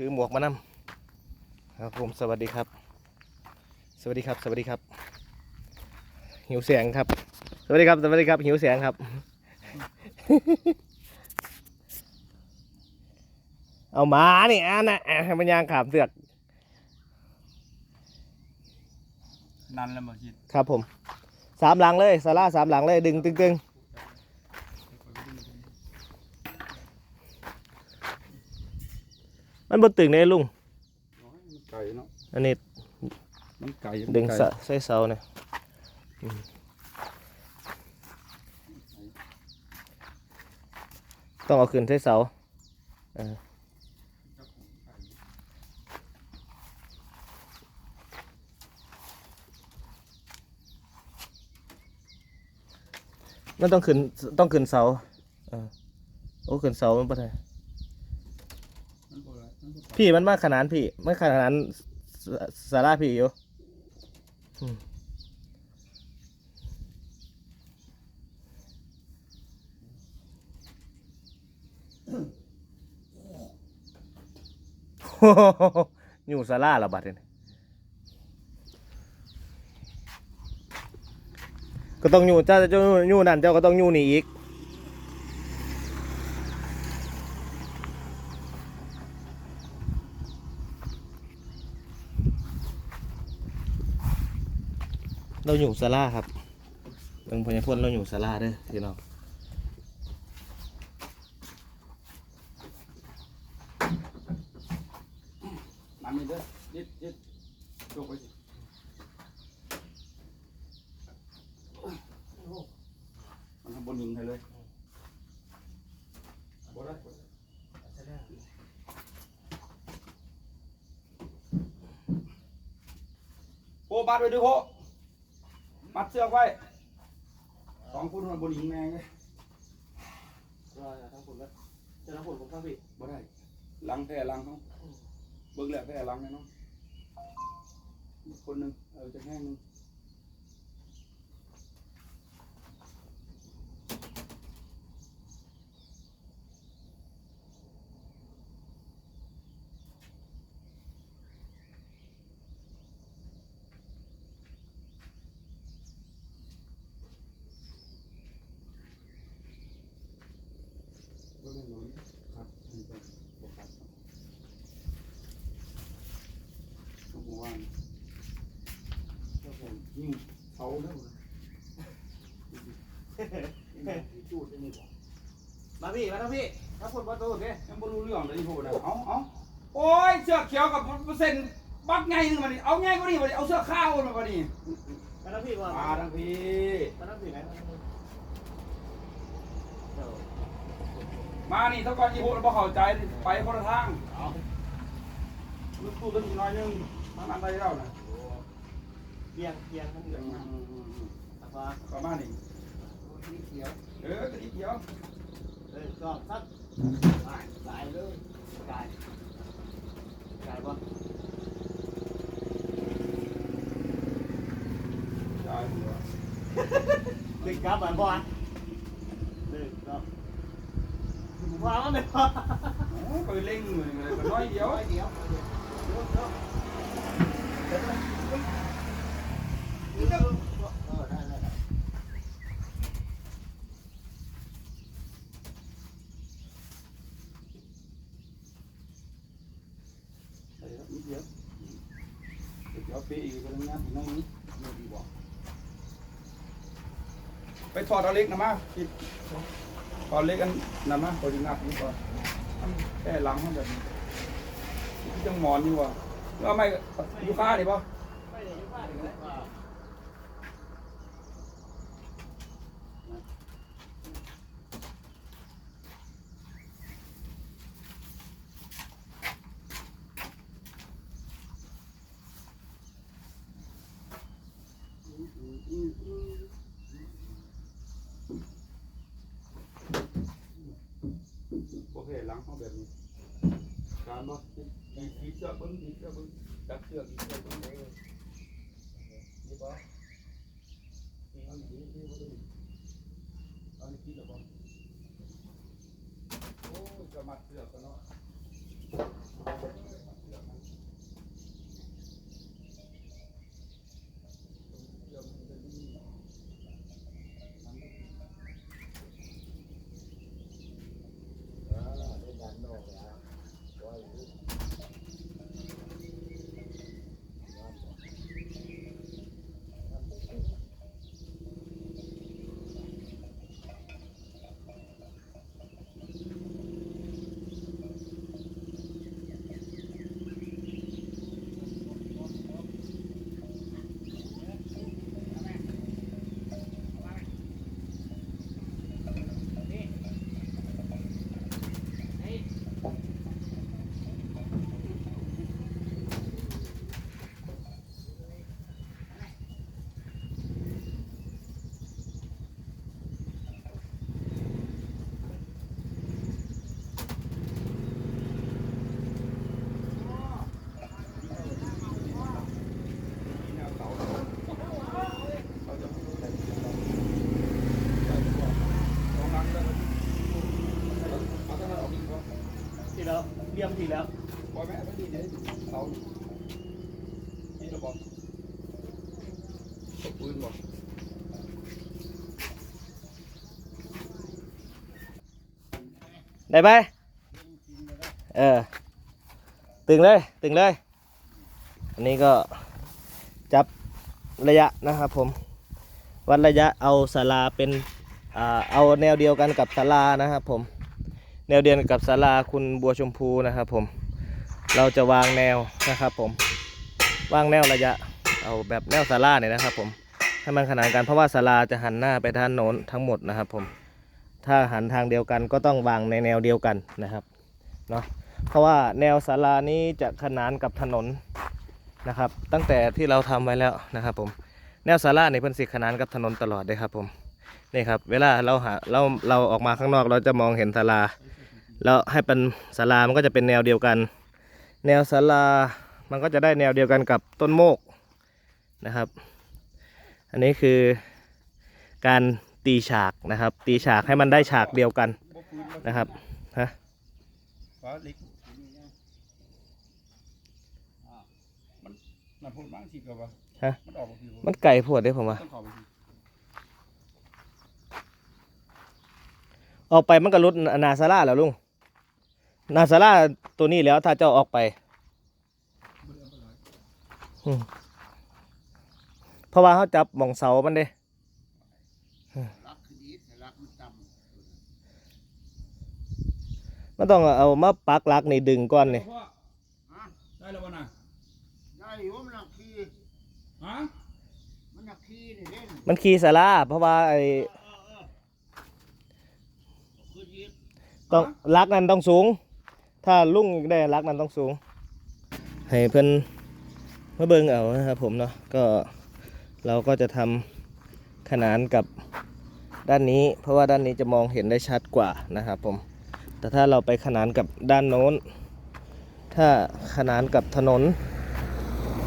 ถือหมวกมานำครับผมสวัสดีครับ สวัสดีครับ สวัสดีครับ หิวแสงครับ สวัสดีครับสวัสดีครับ หิวแสงครับ เอาหมานี่อะนะอะให้มันยางขามเสือกนันแล้วมาคิดครับผมสามหลังเลยซาร่าสามหลังเลยดึงตึงตึ มันบนตึงเลยลุงมันไก่เนาะอันนี้มันไก่ดึงสะใส่เสาเนี่ยอืมต้องเอาขึ้นใส่เสาเออมันต้องขึ้นต้องขึ้นเสาเออโอ้ขึ้นเสามันปะไทมันบ่ได้มันบ่ไก่ พี่มันมาขนาดพี่มันขนาดสาราพี่อยู่อืมโอ้โหอยู่สาราละบัดเนี่ยก็ต้องอยู่เจ้าจ้าอยู่นั่นเจ้าก็ต้องอยู่นี่อีก เราอยู่สาราครับเบิ่งพญพลเราอยู่สาราเด้อพี่น้องมันนี่เด้อยึดยึดยกไปสิมันทำบนยิงให้เลยบ่ได้บ่ได้โอ้มัดไว้ด้วยโห มัดเสื้อกไว้สองคนมันบนยิงแม่งเลยทั้งคนแล้วจะทั้งคนผมทั้งพี่บ่ได้ลังแท้ลังเขาเบิ่งแล้วแท้ลังเลยเนาะอีกคนหนึงเออจะแห้งหนึง ก็ไม่น้อยครับนี่ก็ปกติทุกวันก็ผม ยิ่งเขาแล้วนะจูดอันนี้บ่มาพี่ มาทั้งพี่ทั้งคนประตูพี่ยังไม่รู้เรื่องเลยโหนะเอาเอาโอ้ยเสื้อเขียวกับเปอร์เซ็นต์บักไงนึงมาดิเอาไงก็ดีมาดิเอาเสื้อข้าวมาดิมาทั้งพี่ว่ามาทั้งพี่มาทั้งพี่ไหนมานี่ถ้าก่อนยี่ห้อเราเข้าใจไปคนละทางเอาลูกตู้ตัวนี้น้อยนึงมันอันใดแล้วนะ เบียงเบียงมันเหลือืองมมากอืมอืมอืมแต่ว่าประมาณนี้สีเขียวเออกระดิกเดียวเออก็สักหายหลายเลยกายกายบ่ใช่หัวดึงครับบ่บ่ดึงครับวางแล้วไหมพ่อโอ้ยไปเล่งเหมือนกันน้อยเดียวร้อยเดียวเออได้ได้ได้ ใส่นิดเดียวเดี๋ยว ปีอีกคนนึงนะทีน้อยนี้ไม่ดีบ่ไปถอดเอาเล็กนะมาคิดถอดเล็กกันนะมาพอดีนับนี่ก่อนแค่หลังห้องแบบนี้ที่จังหมอนนี่วะแล้วไม่ยูค่าดิป่ะ ไม่ได้อยู่บ้านเลยว่า โอเคหลังเขาแบบนี้การบ่ทีทีเชือกเบิ้งทีเชือกเบิ้งจับเชือกทีเชือกเบิ้งเองนี่ป่ะเอาอย่างนี้ที่เขาดูเอาในที่หรอป่ะโอ้ยจะมัดเชือกกันเนาะ ทีแล้วปล่อยแม่ไม่ดีเลยเอานี่จะบอกตบปืนบอกได้ไหมเออ ตึงเลย ตึงเลย อันนี้ก็จับระยะนะครับผม วัดระยะเอาศาลาเป็นอเอาแนวเดียวกันกับศาลานะครับผม แนวเดียวกันกับศาลาคุณบัวชมพูนะครับผมเราจะวางแนวนะครับผมวางแนวระยะ เอาแบบแนวศาลาเนี่ยนะครับผมให้มันขนานกันเพราะว่าศาลาจะหันหน้าไปทางโน้นทั้งหมดนะครับผมถ้าหันทางเดียวกันก็ต้องวางในแนวเดียวกันนะครับเนาะเพราะว่าแนวศาลานี้จะขนานกับถนนนะครับ ตั้งแต่ที่เราทำไว้แล้วนะครับผมแนวศาลาเนี่ยเพิ่นสิขนานกับถนนตลอดเลยครับผมนี่ครับเวลาเราหาเราเราออกมาข้างนอกเราจะมองเห็นศาลา แล้วให้เป็นศาลามันก็จะเป็นแนวเดียวกัน แนวศาลามันก็จะได้แนวเดียวกันกับต้นโมกนะครับ อันนี้คือการตีฉากนะครับ ตีฉากให้มันได้ฉากเดียวกันนะครับฮะมันพูดมากสิกับว่ามันออกมันไก่พวดได้ผมว่าอาไปทีออกไปมันก็ลดนาซาร่าแล้วลุง นาซาร่าตัวนี้แล้วถ้าเจ้าออกไปอืมเพราะว่าเขาจับหมองเสามันเด้รักคือดีแต่รักมันต่มันต้องเอามาปักหลักนี่ดึงก้อนนี่พ่อำฮะได้แล้ววะน่ะได้อยู่มันนักขี้ฮะมันนักขี้นี่เล่นมันขี่ซาร่าเพราะว่าไอ้เออเออเออคือดีต้องหลักนั้นต้องสูง ถ้าลุงได้หลักนั้นต้องสูง ให้เพิ่อนมาเบิ่งเอานะครับผมเนาะก็เราก็จะทำขนานกับด้านนี้ เพราะว่าด้านนี้จะมองเห็นได้ชัดกว่านะครับผมแต่ถ้าเราไปขนานกับด้านโน้น ถ้าขนานกับถนน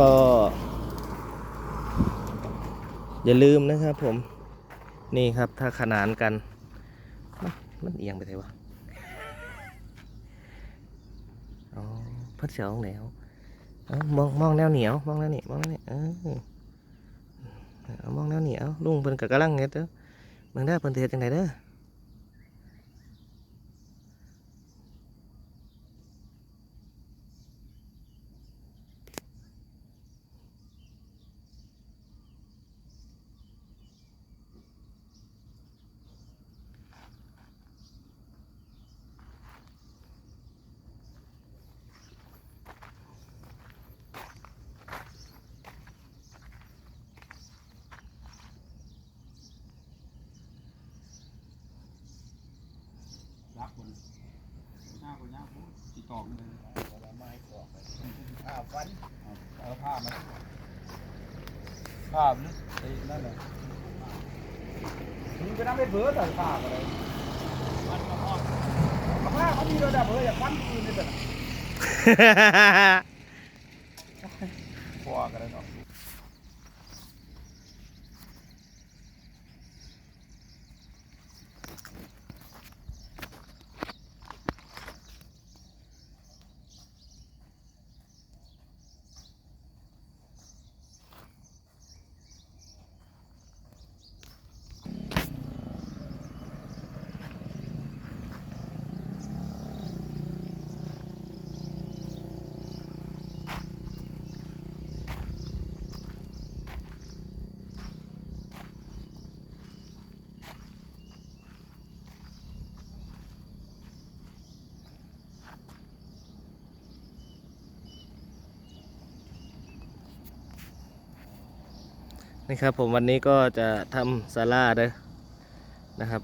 ก็ อย่าลืมนะครับผมนี่ครับถ้าขนานกัน มันเอียงไปไหนวะอ๋อเพัดเสียงแล้วมองมองแนวเหนียวมองแนวเหนียวมองแนวนี้เออเอามองแนวเหนียวลุงเพิ่นก็กำลังเฮ็ดเด้อเบิ่งได้เพิ่นเฮ็ดจังไดเด้อ คนหน้าคนยากติดต่อกันเลยไม้กอกไปข้าวฟันเอาผ้ามาผ้ามันไอ้นั่นแหละมึงไปนั่งไปเบื่อแต่ผ้าอะไรมันก็ฮอดผ้าเขามีระดับเบื่ออยากฟันคืนนี่แต่พอกันเลยเนาะ นะครับผมวันนี้ก็จะทำซาลาเด้อนะครับ